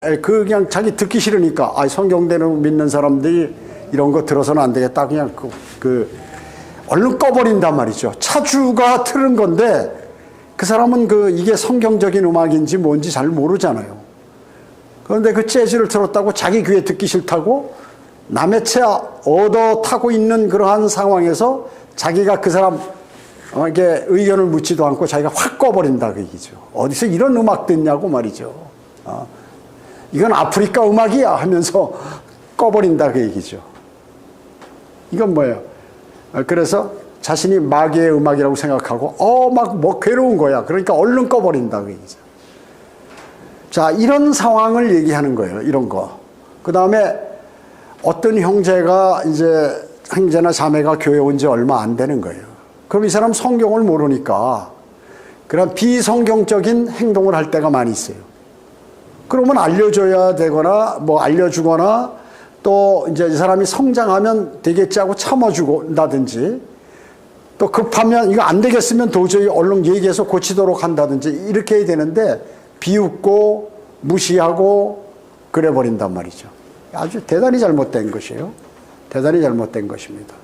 그 그냥 자기 듣기 싫으니까 아 성경대로 믿는 사람들이 이런 거 들어서는 안 되겠다. 그냥 그, 그 얼른 꺼버린단 말이죠. 차주가 틀은 건데 그 사람은 그 이게 성경적인 음악인지 뭔지 잘 모르잖아요. 그런데 그 재즈를 틀었다고 자기 귀에 듣기 싫다고 남의 차 얻어 타고 있는 그러한 상황에서 자기가 그 사람 에게 의견을 묻지도 않고 자기가 확 꺼버린다 그 얘기죠. 어디서 이런 음악 듣냐고 말이죠. 어. 이건 아프리카 음악이야 하면서 꺼버린다 그 얘기죠. 이건 뭐예요? 아, 그래서 자신이 마귀의 음악이라고 생각하고 어막 뭐 괴로운 거야. 그러니까 얼른 꺼버린다 그 얘기죠. 자 이런 상황을 얘기하는 거예요. 이런 거. 그 다음에 어떤 형제가 이제 형제나 자매가 교회 온 지 얼마 안 되는 거예요. 그럼 이 사람 성경을 모르니까 그런 비성경적인 행동을 할 때가 많이 있어요. 그러면 알려줘야 되거나 뭐 알려주거나 또 이제 이 사람이 성장하면 되겠지 하고 참아주고다든지 또 급하면 이거 안 되겠으면 도저히 얼른 얘기해서 고치도록 한다든지 이렇게 해야 되는데 비웃고 무시하고 그래 버린단 말이죠. 아주 대단히 잘못된 것이에요. 대단히 잘못된 것입니다.